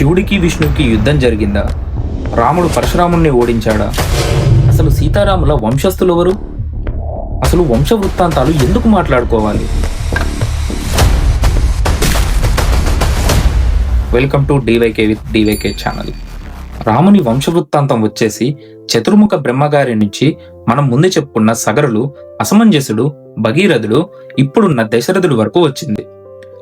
శివుడికి విష్ణువుకి యుద్ధం జరిగిందా? రాముడు పరశురాముణ్ణి ఓడించాడా? అసలు సీతారాముల వంశస్థులు ఎవరు? అసలు వంశ వృత్తాంతాలు ఎందుకు మాట్లాడుకోవాలి? Welcome to DYK with DYK channel. రాముని వంశ వృత్తాంతం వచ్చేసి చతుర్ముఖ బ్రహ్మగారి నుంచి మనం ముందు చెప్పుకున్న సగరులు అసమంజసుడు భగీరథుడు ఇప్పుడున్న దశరథుడు వరకు వచ్చింది.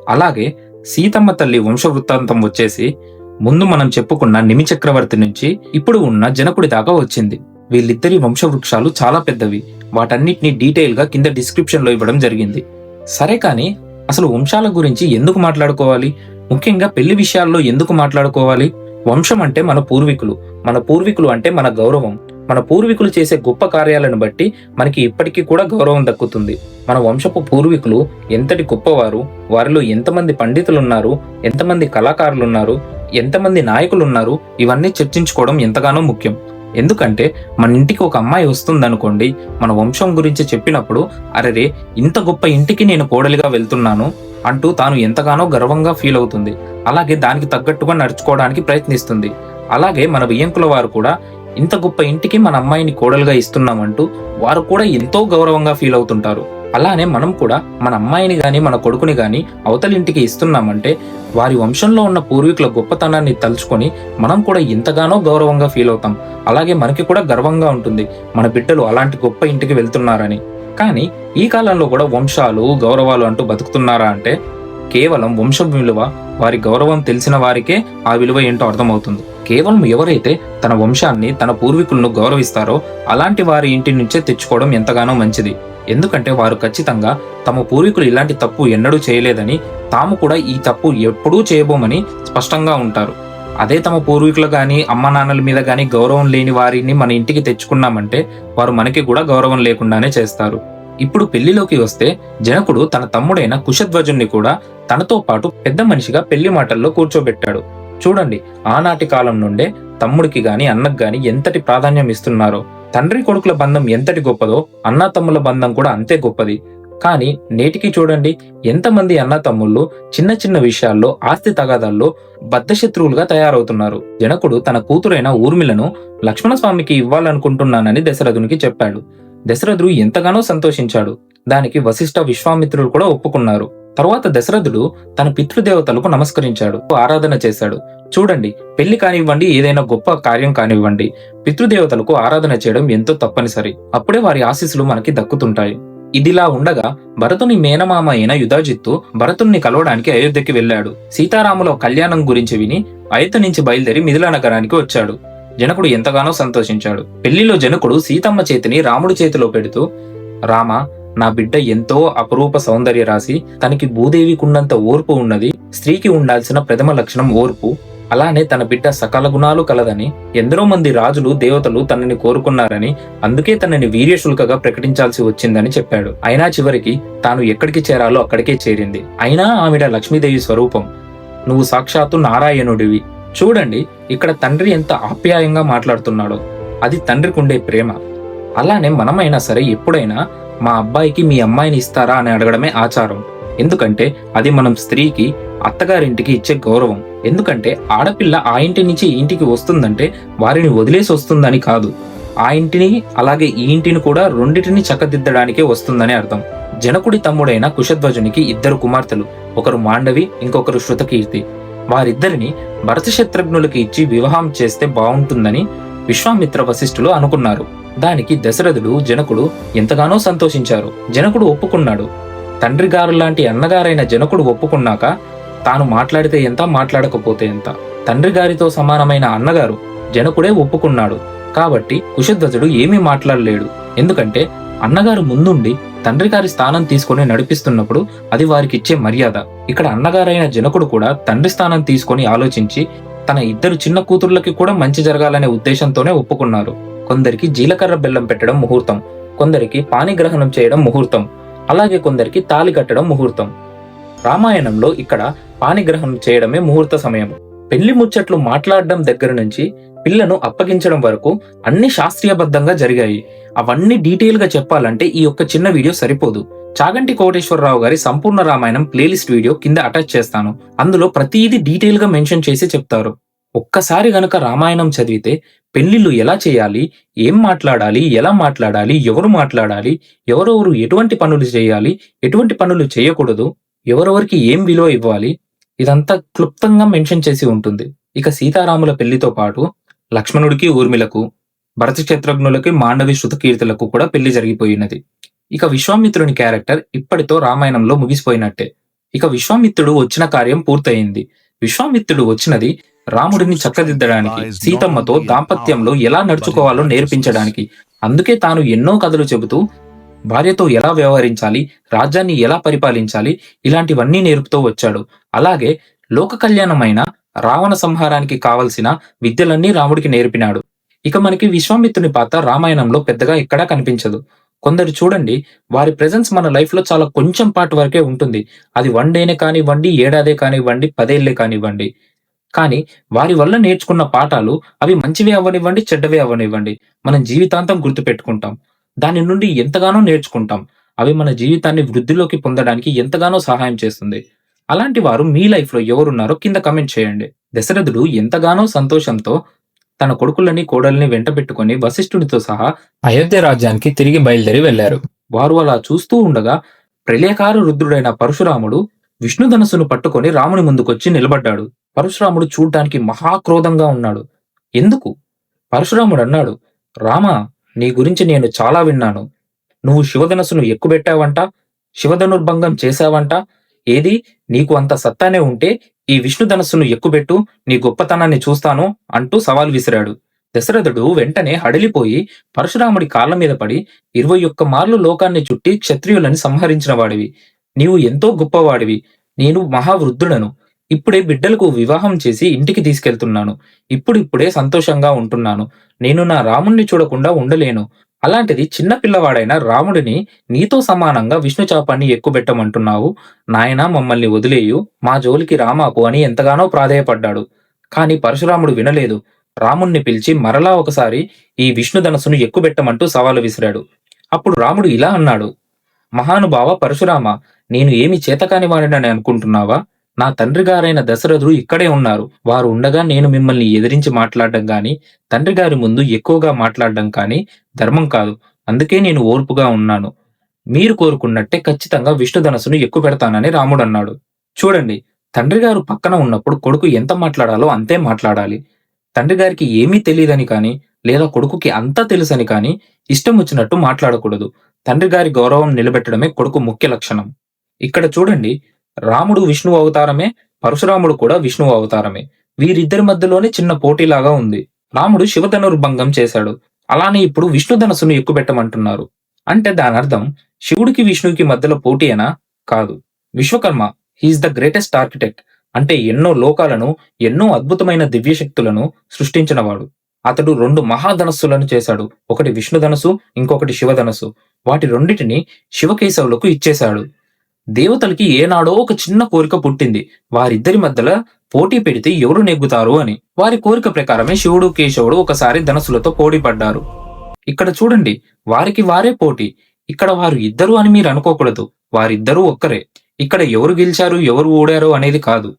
అలాగే సీతమ్మ తల్లి వంశ వృత్తాంతం వచ్చేసి ముందు మనం చెప్పుకున్న నిమి చక్రవర్తి నుంచి ఇప్పుడు ఉన్న జనకుడి దాకా వచ్చింది. వీళ్ళిద్దరి వంశవృక్షాలు చాలా పెద్దవి. వాటన్నిటిని డీటెయిల్గా కింద డిస్క్రిప్షన్లో ఇవ్వడం జరిగింది. సరే కానీ అసలు వంశాల గురించి ఎందుకు మాట్లాడుకోవాలి? ముఖ్యంగా పెళ్ళి విషయాల్లో ఎందుకు మాట్లాడుకోవాలి? వంశం అంటే మన పూర్వీకులు. మన పూర్వీకులు అంటే మన గౌరవం. మన పూర్వీకులు చేసే గొప్ప కార్యాలను బట్టి మనకి ఇప్పటికీ కూడా గౌరవం దక్కుతుంది. మన వంశపు పూర్వీకులు ఎంతటి గొప్పవారు వారిలో ఎంతమంది పండితులు ఉన్నారు ఎంతమంది కళాకారులు ఉన్నారు ఎంతమంది నాయకులు ఉన్నారు ఇవన్నీ చర్చించుకోవడం ఎంతగానో ముఖ్యం. ఎందుకంటే మన ఇంటికి ఒక అమ్మాయి వస్తుందనుకోండి మన వంశం గురించి చెప్పినప్పుడు అరెరే ఇంత గొప్ప ఇంటికి నేను కోడలిగా వెళ్తున్నాను అంటూ తాను ఎంతగానో గర్వంగా ఫీల్ అవుతుంది. అలాగే దానికి తగ్గట్టుగా నడుచుకోవడానికి ప్రయత్నిస్తుంది. అలాగే మన బియ్యంకుల వారు కూడా ఇంత గొప్ప ఇంటికి మన అమ్మాయిని కోడలుగా ఇస్తున్నామంటూ వారు కూడా ఎంతో గౌరవంగా ఫీల్ అవుతుంటారు. అలానే మనం కూడా మన అమ్మాయిని గాని మన కొడుకుని గాని అవతలింటికి ఇస్తున్నామంటే వారి వంశంలో ఉన్న పూర్వీకుల గొప్పతనాన్ని తలుచుకొని మనం కూడా ఎంతగానో గౌరవంగా ఫీల్ అవుతాం. అలాగే మనకి కూడా గర్వంగా ఉంటుంది మన బిడ్డలు అలాంటి గొప్ప ఇంటికి వెళ్తున్నారని. కానీ ఈ కాలంలో కూడా వంశాలు గౌరవాలు అంటూ బతుకుతున్నారా అంటే కేవలం వంశం విలువ వారి గౌరవం తెలిసిన వారికే ఆ విలువ ఏంటో అర్థమవుతుంది. కేవలం ఎవరైతే తన వంశాన్ని తన పూర్వీకులను గౌరవిస్తారో అలాంటి వారి ఇంటి నుంచే తెచ్చుకోవడం ఎంతగానో మంచిది. ఎందుకంటే వారు ఖచ్చితంగా తమ పూర్వీకులు ఇలాంటి తప్పు ఎన్నడూ చేయలేదని తాము కూడా ఈ తప్పు ఎప్పుడూ చేయబోమని స్పష్టంగా ఉంటారు. అదే తమ పూర్వీకులు కానీ అమ్మ నాన్నల మీద కానీ గౌరవం లేని వారిని మన ఇంటికి తెచ్చుకున్నామంటే వారు మనకి కూడా గౌరవం లేకుండానే చేస్తారు. ఇప్పుడు పెళ్ళిలోకి వస్తే జనకుడు తన తమ్ముడైన కుశధ్వజుణ్ణి కూడా తనతో పాటు పెద్ద మనిషిగా పెళ్ళి మాటల్లో కూర్చోబెట్టాడు. చూడండి ఆనాటి కాలం నుండే తమ్ముడికి గాని అన్నకు గాని ఎంతటి ప్రాధాన్యం ఇస్తున్నారో. తండ్రి కొడుకుల బంధం ఎంతటి గొప్పదో అన్నా తమ్ముల బంధం కూడా అంతే గొప్పది. కానీ నేటికి చూడండి ఎంతమంది అన్న తమ్ముళ్ళు చిన్న చిన్న విషయాల్లో ఆస్తి తగాదాల్లో బద్ధశత్రువులుగా తయారవుతున్నారు. జనకుడు తన కూతురైన ఊర్మిలను లక్ష్మణస్వామికి ఇవ్వాలనుకుంటున్నానని దశరథునికి చెప్పాడు. దశరథుడు ఎంతగానో సంతోషించాడు. దానికి వశిష్ఠ విశ్వామిత్రులు కూడా ఒప్పుకున్నారు. తరువాత దశరథుడు తన పితృదేవతలకు నమస్కరించాడు. ఆరాధన చేశాడు. చూడండి పెళ్ళి కానివ్వండి ఏదైనా గొప్ప కార్యం కానివ్వండి పితృదేవతలకు ఆరాధన చేయడం ఎంతో తప్పనిసరి. అప్పుడే వారి ఆశీస్సులు మనకి దక్కుతుంటాయి. ఇదిలా ఉండగా భరతుని మేనమామ అయిన యుధాజిత్తు భరతుణ్ణి కలవడానికి అయోధ్యకి వెళ్ళాడు. సీతారాముల కళ్యాణం గురించి విని అయోధ్య నుంచి బయలుదేరి మిథిలా నగరానికి వచ్చాడు. జనకుడు ఎంతగానో సంతోషించాడు. పెళ్ళిలో జనకుడు సీతమ్మ చేతిని రాముడి చేతిలో పెడుతూ రామ నా బిడ్డ ఎంతో అపరూప సౌందర్య రాశి. తనకి భూదేవికున్నంత ఓర్పు ఉన్నది. స్త్రీకి ఉండాల్సిన ప్రథమ లక్షణం ఓర్పు. అలానే తన బిడ్డ సకల గుణాలు కలదని ఎందరో మంది రాజులు దేవతలు తనని కోరుకున్నారని అందుకే తనని వీర్యశుల్కగా ప్రకటించాల్సి వచ్చిందని చెప్పాడు. అయినా చివరికి తాను ఎక్కడికి చేరాలో అక్కడికే చేరింది. అయినా ఆవిడ లక్ష్మీదేవి స్వరూపం. నువ్వు సాక్షాత్తు నారాయణుడివి. చూడండి ఇక్కడ తండ్రి ఎంత ఆప్యాయంగా మాట్లాడుతున్నాడో. అది తండ్రికి ఉండే ప్రేమ. అలానే మనమైనా సరే ఎప్పుడైనా మా అబ్బాయికి మీ అమ్మాయిని ఇస్తారా అని అడగడమే ఆచారం. ఎందుకంటే అది మనం స్త్రీకి అత్తగారింటికి ఇచ్చే గౌరవం. ఎందుకంటే ఆడపిల్ల ఆ ఇంటి నుంచి ఇంటికి వస్తుందంటే వారిని వదిలేసి వస్తుందని కాదు. ఆ ఇంటిని అలాగే ఈ ఇంటిని కూడా రెండింటిని చక్కదిద్దడానికే వస్తుందని అర్థం. జనకుడి తమ్ముడైన కుశధ్వజునికి ఇద్దరు కుమార్తెలు ఒకరు మాండవి ఇంకొకరు శృతకీర్తి. వారిద్దరిని భరతశత్రుఘ్నులకి ఇచ్చి వివాహం చేస్తే బాగుంటుందని విశ్వామిత్ర వశిష్ఠులు అనుకున్నారు. దానికి దశరథుడు జనకుడు ఎంతగానో సంతోషించారు. జనకుడు ఒప్పుకున్నాడు. తండ్రి గారు లాంటి అన్నగారైన జనకుడు ఒప్పుకున్నాక తాను మాట్లాడితే ఎంత మాట్లాడకపోతే ఎంత? తండ్రి గారితో సమానమైన అన్నగారు జనకుడే ఒప్పుకున్నాడు. కాబట్టి కుశధ్వజుడు ఏమీ మాట్లాడలేడు. ఎందుకంటే అన్నగారు ముందుండి తండ్రి గారి స్థానం తీసుకొని నడిపిస్తున్నప్పుడు అది వారికి ఇచ్చే మర్యాద. ఇక్కడ అన్నగారైన జనకుడు కూడా తండ్రి స్థానం తీసుకొని ఆలోచించి తన ఇద్దరు చిన్న కూతుర్లకి కూడా మంచి జరగాలనే ఉద్దేశంతోనే ఒప్పుకున్నారు. కొందరికి జీలకర్ర బెల్లం పెట్టడం ముహూర్తం కొందరికి పానిగ్రహణం చేయడం ముహూర్తం అలాగే కొందరికి తాలి కట్టడం ముహూర్తం. రామాయణంలో ఇక్కడ పానిగ్రహణం చేయడమే ముహూర్త సమయం. పెళ్ళి ముచ్చట్లు మాట్లాడడం దగ్గర నుంచి పిల్లను అప్పగించడం వరకు అన్ని శాస్త్రీయబద్ధంగా జరిగాయి. అవన్నీ డీటెయిల్గా చెప్పాలంటే ఈ యొక్క చిన్న వీడియో సరిపోదు. చాగంటి కోటేశ్వరరావు గారి సంపూర్ణ రామాయణం ప్లేలిస్ట్ వీడియో కింద అటాచ్ చేస్తాను. అందులో ప్రతిదీ డీటెయిల్గా మెన్షన్ చేసి చెప్తారు. ఒక్కసారి గనక రామాయణం చదివితే పెళ్ళిళ్ళు ఎలా చేయాలి? ఏం మాట్లాడాలి? ఎలా మాట్లాడాలి? ఎవరు మాట్లాడాలి? ఎవరెవరు ఎటువంటి పనులు చేయాలి? ఎటువంటి పనులు చేయకూడదు? ఎవరెవరికి ఏం విలువ ఇవ్వాలి? ఇదంతా క్లుప్తంగా మెన్షన్ చేసి ఉంటుంది. ఇక సీతారాముల పెళ్ళితో పాటు లక్ష్మణుడికి ఊర్మిళకు భరత మాండవి శృతకీర్తులకు కూడా పెళ్ళి జరిగిపోయినది. ఇక విశ్వామిత్రుని క్యారెక్టర్ ఇప్పటితో రామాయణంలో ముగిసిపోయినట్టే. ఇక విశ్వామిత్రుడు వచ్చిన కార్యం పూర్తయింది. విశ్వామిత్రుడు వచ్చినది రాముడిని చక్కదిద్దడానికి సీతమ్మతో దాంపత్యంలో ఎలా నడుచుకోవాలో నేర్పించడానికి. అందుకే తాను ఎన్నో కథలు చెబుతూ భార్యతో ఎలా వ్యవహరించాలి రాజ్యాన్ని ఎలా పరిపాలించాలి ఇలాంటివన్నీ నేర్పుతూ వచ్చాడు. అలాగే లోక కళ్యాణమైన రావణ సంహారానికి కావలసిన విద్యలన్నీ రాముడికి నేర్పినాడు. ఇక మనకి విశ్వామిత్రుని పాత్ర రామాయణంలో పెద్దగా ఎక్కడా కనిపించదు. కొందరు చూడండి వారి ప్రెజెన్స్ మన లైఫ్లో చాలా కొంచెం పాటు వరకే ఉంటుంది. అది వన్ డేనే కానివ్వండి ఏడాదే కానివ్వండి పదేళ్ళే కానివ్వండి. కానీ వారి వల్ల నేర్చుకున్న పాఠాలు అవి మంచివే అవ్వనివ్వండి చెడ్డవే అవ్వనివ్వండి. మనం జీవితాంతం గుర్తుపెట్టుకుంటాం. దాని నుండి ఎంతగానో నేర్చుకుంటాం. అవి మన జీవితాన్ని వృద్ధిలోకి పొందడానికి ఎంతగానో సహాయం చేస్తుంది. అలాంటి వారు మీ లైఫ్లో ఎవరున్నారో కింద కమెంట్ చేయండి. దశరథుడు ఎంతగానో సంతోషంతో తన కొడుకులని కోడల్ని వెంట పెట్టుకుని వశిష్ఠుడితో సహా అయోధ్య రాజ్యానికి తిరిగి బయలుదేరి వెళ్ళారు వారు అలా చూస్తూ ఉండగా ప్రళయకార రుద్రుడైన పరశురాముడు విష్ణుధనస్సును పట్టుకొని రాముని ముందుకొచ్చి నిలబడ్డాడు. పరశురాముడు చూడ్డానికి మహాక్రోధంగా ఉన్నాడు. ఎందుకు? పరశురాముడు అన్నాడు రామా నీ గురించి నేను చాలా విన్నాను. నువ్వు శివధనస్సును ఎక్కుబెట్టావంట శివధనుర్భంగం చేశావంట. ఏది? నీకు అంత సత్తానే ఉంటే ఈ విష్ణుధనస్సును ఎక్కుబెట్టు నీ గొప్పతనాన్ని చూస్తాను అంటూ సవాల్ విసిరాడు. దశరథుడు వెంటనే హడలిపోయి పరశురాముడి కాళ్ళ మీద పడి ఇరవై ఒక్క మార్లు లోకాన్ని చుట్టి క్షత్రియులని సంహరించిన వాడివి. నీవు ఎంతో గొప్పవాడివి. నేను మహావృద్ధుడను. ఇప్పుడే బిడ్డలకు వివాహం చేసి ఇంటికి తీసుకెళ్తున్నాను. ఇప్పుడిప్పుడే సంతోషంగా ఉంటున్నాను. నేను నా రాముణ్ణి చూడకుండా ఉండలేను. అలాంటిది చిన్న పిల్లవాడైన రాముడిని నీతో సమానంగా విష్ణు చాపాన్ని ఎక్కుబెట్టమంటున్నావు. నాయనా మమ్మల్ని వదిలేయు. మా జోలికి రామాకు అని ఎంతగానో ప్రాధేయపడ్డాడు. కాని పరశురాముడు వినలేదు. రాముణ్ణి పిలిచి మరలా ఒకసారి ఈ విష్ణుధనస్సును ఎక్కుబెట్టమంటూ సవాలు విసిరాడు. అప్పుడు రాముడు ఇలా అన్నాడు. మహానుభావ పరశురామ నేను ఏమి చేతకాని వాడినని అనుకుంటున్నావా? నా తండ్రి గారైన దశరథుడు ఇక్కడే ఉన్నారు. వారు ఉండగా నేను మిమ్మల్ని ఎదిరించి మాట్లాడడం కానీ తండ్రి గారి ముందు ఎక్కువగా మాట్లాడడం కానీ ధర్మం కాదు. అందుకే నేను ఓర్పుగా ఉన్నాను. మీరు కోరుకున్నట్టే ఖచ్చితంగా విష్ణుధనస్సును ఎక్కువ పెడతానని రాముడు అన్నాడు చూడండి తండ్రి గారు పక్కన ఉన్నప్పుడు కొడుకు ఎంత మాట్లాడాలో అంతే మాట్లాడాలి. తండ్రి గారికి ఏమీ తెలియదని కానీ లేదా కొడుకుకి అంతా తెలుసని కానీ ఇష్టం వచ్చినట్టు మాట్లాడకూడదు. తండ్రి గారి గౌరవం నిలబెట్టడమే కొడుకు ముఖ్య లక్షణం. ఇక్కడ చూడండి రాముడు విష్ణువు అవతారమే పరశురాముడు కూడా విష్ణువు అవతారమే. వీరిద్దరి మధ్యలోనే చిన్న పోటీలాగా ఉంది. రాముడు శివధనుర్భంగం చేశాడు. అలానే ఇప్పుడు విష్ణుధనస్సును ఎక్కుపెట్టమంటున్నారు. అంటే దాని అర్థం శివుడికి విష్ణువుకి మధ్యలో పోటీ అయినా కాదు. Vishwakarma he is the greatest architect అంటే ఎన్నో లోకాలను ఎన్నో అద్భుతమైన దివ్య శక్తులను సృష్టించినవాడు. అతడు రెండు మహాధనస్సులను చేశాడు. ఒకటి విష్ణుధనస్సు ఇంకొకటి శివధనస్సు. వాటి రెండింటిని శివకేశవులకు ఇచ్చేశాడు. దేవతలకి ఏనాడో ఒక చిన్న కోరిక పుట్టింది. వారిద్దరి మధ్యలో పోటీ పెడితే ఎవరు నెగ్గుతారు అని. వారి కోరిక ప్రకారమే శివుడు కేశవుడు ఒకసారి ధనసులతో పోటీ పడ్డారు ఇక్కడ చూడండి వారికి వారే పోటీ. ఇక్కడ వారు ఇద్దరు అని మీరు అనుకోకూడదు. వారిద్దరూ ఒక్కరే. ఇక్కడ ఎవరు గెలిచారు ఎవరు ఓడారు అనేది కాదు.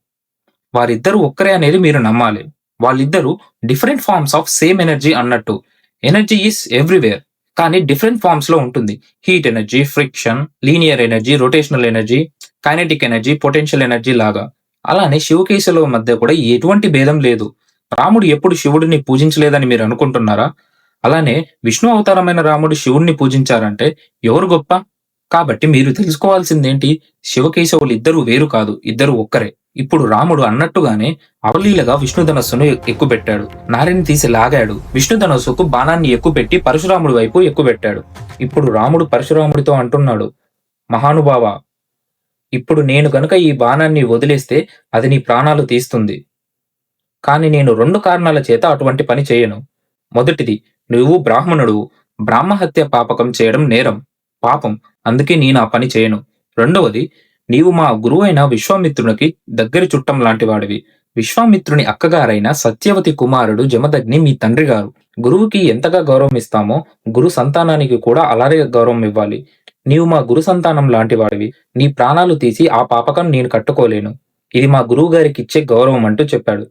వారిద్దరూ ఒక్కరే అనేది మీరు నమ్మాలి. వాళ్ళిద్దరూ different forms of same energy అన్నట్టు. Energy is everywhere. కానీ డిఫరెంట్ ఫార్మ్స్లో ఉంటుంది. Heat energy friction linear energy rotational energy kinetic energy potential energy లాగా. అలానే శివకేశుల మధ్య కూడా ఎటువంటి భేదం లేదు. రాముడు ఎప్పుడు శివుడిని పూజించలేదని మీరు అనుకుంటున్నారా? అలానే విష్ణు అవతారమైన రాముడు శివుణ్ణి పూజించారంటే ఎవరు గొప్ప? కాబట్టి మీరు తెలుసుకోవాల్సిందేంటి? శివకేశవులు ఇద్దరు వేరు కాదు. ఇద్దరు ఒక్కరే. ఇప్పుడు రాముడు అన్నట్టుగానే అవలీలగా విష్ణుధనస్సును ఎక్కుపెట్టాడు. నారిని తీసి లాగాడు. విష్ణుధనస్సుకు బాణాన్ని ఎక్కుపెట్టి పరశురాముడి వైపు ఎక్కుపెట్టాడు. ఇప్పుడు రాముడు పరశురాముడితో అంటున్నాడు మహానుభావ ఇప్పుడు నేను గనుక ఈ బాణాన్ని వదిలేస్తే అది నీ ప్రాణాలు తీస్తుంది. కాని నేను రెండు కారణాల చేత అటువంటి పని చేయను. మొదటిది నువ్వు బ్రాహ్మణుడు. బ్రాహ్మహత్య పాపకం చేయడం నేరం. పాపం అందుకే నేను ఆ పని చేయను. రెండవది నీవు మా గురువు అయిన విశ్వామిత్రునికి దగ్గరి చుట్టం లాంటివాడివి. విశ్వామిత్రుని అక్కగారైన సత్యవతి కుమారుడు జమదగ్ని మీ తండ్రి గారు. గురువుకి ఎంతగా గౌరవం ఇస్తామో గురు సంతానానికి కూడా అలాగే గౌరవం ఇవ్వాలి. నీవు మా గురు సంతానం లాంటివాడివి. నీ ప్రాణాలు తీసి ఆ పాపకం నేను కట్టుకోలేను. ఇది మా గురువు గారికి ఇచ్చే గౌరవం అంటూ చెప్పాడు.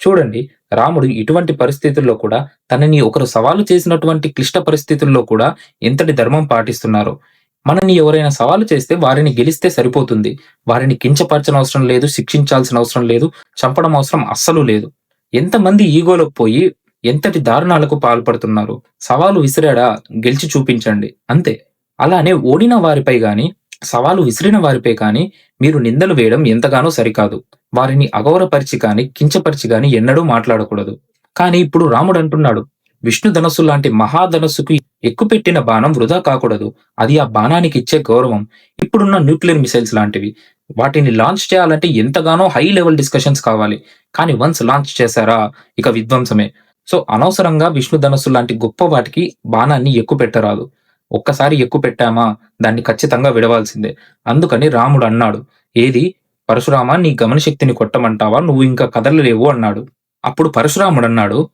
చూడండి రాముడు ఇటువంటి పరిస్థితుల్లో కూడా తనని ఒకరు సవాలు చేసినటువంటి క్లిష్ట పరిస్థితుల్లో కూడా ఎంతటి ధర్మం పాటిస్తున్నారు. మనని ఎవరైనా సవాలు చేస్తే వారిని గెలిస్తే సరిపోతుంది. వారిని కించపరచని అవసరం లేదు శిక్షించాల్సిన అవసరం లేదు చంపడం అవసరం అస్సలు లేదు. ఎంతమంది ఈగోలోకి పోయి ఎంతటి దారుణాలకు పాల్పడుతున్నారు? సవాలు విసిరాడా? గెలిచి చూపించండి. అంతే. అలానే ఓడిన వారిపై గాని సవాలు విసిరిన వారిపై కానీ మీరు నిందలు వేయడం ఎంతగానో సరికాదు. వారిని అగౌరపరిచి కానీ కించపరిచి కానీ ఎన్నడూ మాట్లాడకూడదు. కానీ ఇప్పుడు రాముడు అంటున్నాడు విష్ణు ధనస్సు లాంటి మహాధనస్సుకు ఎక్కుపెట్టిన బాణం వృధా కాకూడదు. అది ఆ బాణానికి ఇచ్చే గౌరవం. ఇప్పుడున్న న్యూక్లియర్ మిసైల్స్ లాంటివి. వాటిని లాంచ్ చేయాలంటే ఎంతగానో హై లెవెల్ డిస్కషన్స్ కావాలి. కానీ వన్స్ లాంచ్ చేశారా? ఇక విధ్వంసమే. సో అనవసరంగా విష్ణు ధనస్సు లాంటి గొప్ప వాటికి బాణాన్ని ఎక్కువ పెట్టరాదు. ఒక్కసారి ఎక్కువ పెట్టామా? దాన్ని ఖచ్చితంగా విడవాల్సిందే. అందుకని రాముడు అన్నాడు. ఏది? పరశురామ నీ గమనశక్తిని కొట్టమంటావా? నువ్వు ఇంకా కదలలేవు అన్నాడు. అప్పుడు పరశురాముడు అన్నాడు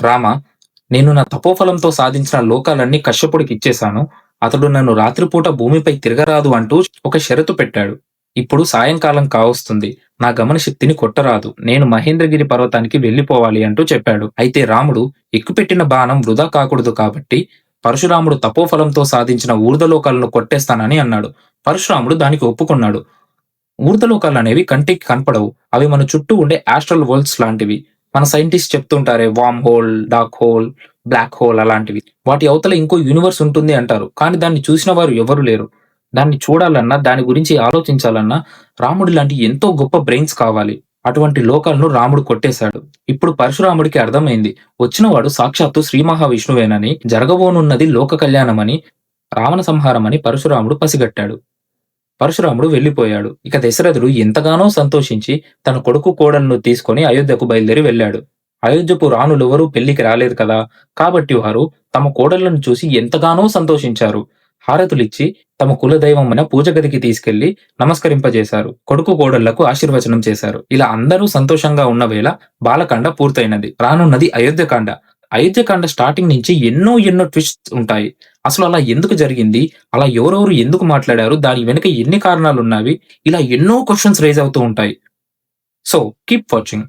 రామ నేను నా తపోఫలంతో సాధించిన లోకాలన్నీ కశ్యపుడికి ఇచ్చేశాను. అతడు నన్ను రాత్రిపూట భూమిపై తిరగరాదు అంటూ ఒక షరతు పెట్టాడు. ఇప్పుడు సాయంకాలం కావస్తుంది. నా గమనశక్తిని కొట్టరాదు. నేను మహేంద్రగిరి పర్వతానికి వెళ్ళిపోవాలి అంటూ చెప్పాడు. అయితే రాముడు ఎక్కుపెట్టిన బాణం వృధా కాకూడదు కాబట్టి పరశురాముడు తపోఫలంతో సాధించిన ఊర్ధలోకాలను కొట్టేస్తానని అన్నాడు. పరశురాముడు దానికి ఒప్పుకున్నాడు. ఊర్ధలోకాలు అనేవి కంటికి కనపడవు. అవి మన చుట్టూ ఉండే ఆస్ట్రల్ వరల్డ్స్ లాంటివి. మన scientist చెప్తుంటారే wormhole dark hole black hole అలాంటివి. వాటి అవతల ఇంకో యూనివర్స్ ఉంటుంది అంటారు. కానీ దాన్ని చూసిన వారు ఎవరు లేరు. దాన్ని చూడాలన్నా దాని గురించి ఆలోచించాలన్నా రాముడి లాంటి ఎంతో గొప్ప బ్రెయిన్స్ కావాలి. అటువంటి లోకాలను రాముడు కొట్టేశాడు. ఇప్పుడు పరశురాముడికి అర్థమైంది. వచ్చినవాడు సాక్షాత్తు శ్రీ మహావిష్ణువేనని జరగబోనున్నది లోక కళ్యాణమని రావణ సంహారమని పరశురాముడు పసిగట్టాడు. పరశురాముడు వెళ్ళిపోయాడు ఇక దశరథుడు ఎంతగానో సంతోషించి తన కొడుకు కోడలను తీసుకొని అయోధ్యకు బయలుదేరి వెళ్ళాడు. అయోధ్యకు రాణులెవరూ పెళ్ళికి రాలేదు కదా? కాబట్టి వారు తమ కోడళ్ళను చూసి ఎంతగానో సంతోషించారు. హారతులిచ్చి తమ కులదైవమైన పూజ గదికి తీసుకెళ్ళి నమస్కరింపజేశారు. కొడుకు కోడళ్ళకు ఆశీర్వచనం చేశారు. ఇలా అందరూ సంతోషంగా ఉన్న వేళ బాలకాండ పూర్తయినది. రానున్నది అయోధ్యకాండ. అయోధ్యకాండ స్టార్టింగ్ నుంచి ఎన్నో ఎన్నో ట్విస్ట్ ఉంటాయి. అసలు అలా ఎందుకు జరిగింది? అలా ఎవరెవరు ఎందుకు మాట్లాడారు? దాని వెనుక ఎన్ని కారణాలు ఉన్నవి ఇలా ఎన్నో క్వశ్చన్స్ రేజ్ అవుతూ ఉంటాయి. So keep watching